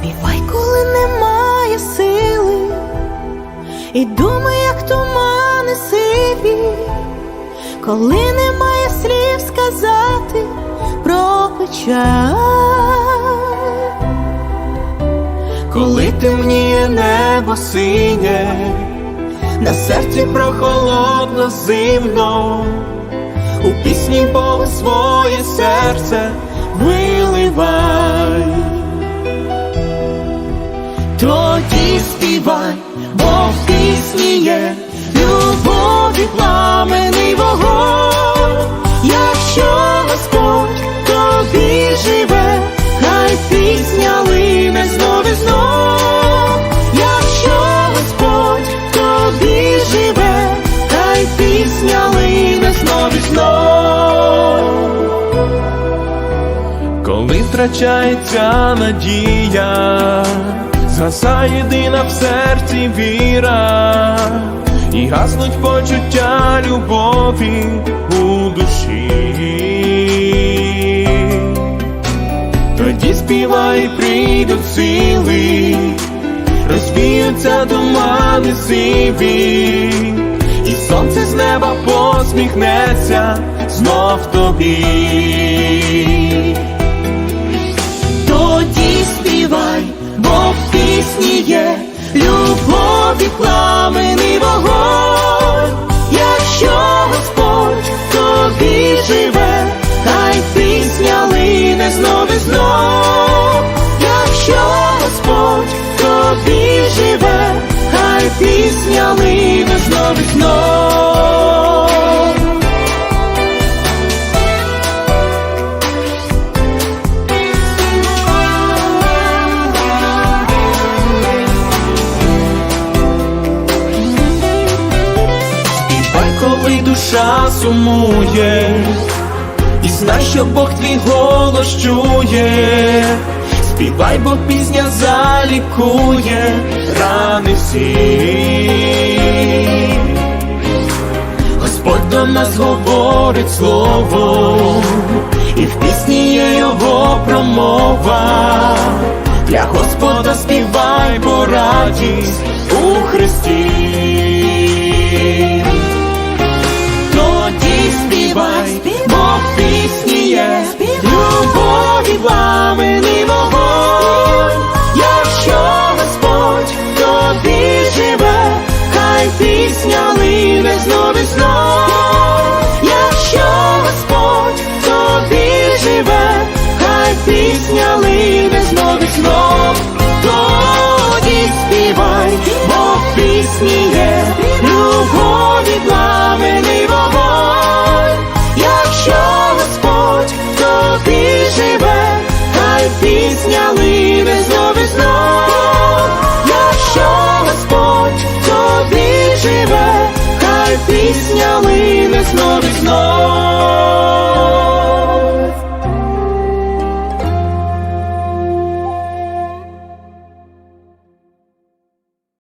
Співай, коли немає сили, і думай, як тумани сиві, коли немає слів сказати про печаль. Коли темніє небо синє, на серці прохолодно зимно, у пісні Бога своє серце співай, бо в пісні є любові пламений вогонь, якщо Господь тобі живе, хай пісня лине знов і знов, якщо Господь тобі живе, хай пісня лине знов і знов. Коли втрачається надія, згасає єдина в серці віра, і гаснуть почуття любові у душі. Тоді співай, прийдуть сили, розвіються тумани сиві, і сонце з неба посміхнеться знов тобі. Любові пламений вогонь, якщо Господь тобі живе, хай пісня лине знов і знов, якщо Господь тобі живе, хай пісня лине знов і знов. Душа сумує, і знай, що Бог твій голос чує. Співай, бо пісня залікує рани всі. Господь до нас говорить слово, і в пісні є його промова. Для Господа співай, бо радість у Христі. Пісня лине знов і якщо Господь тобі живе, хай пісня лине знов і тоді співай, бо пісні є любові пламений вогонь, якщо Господь тобі живе, хай пісня тобі живе, хай пісня лине знов і знов.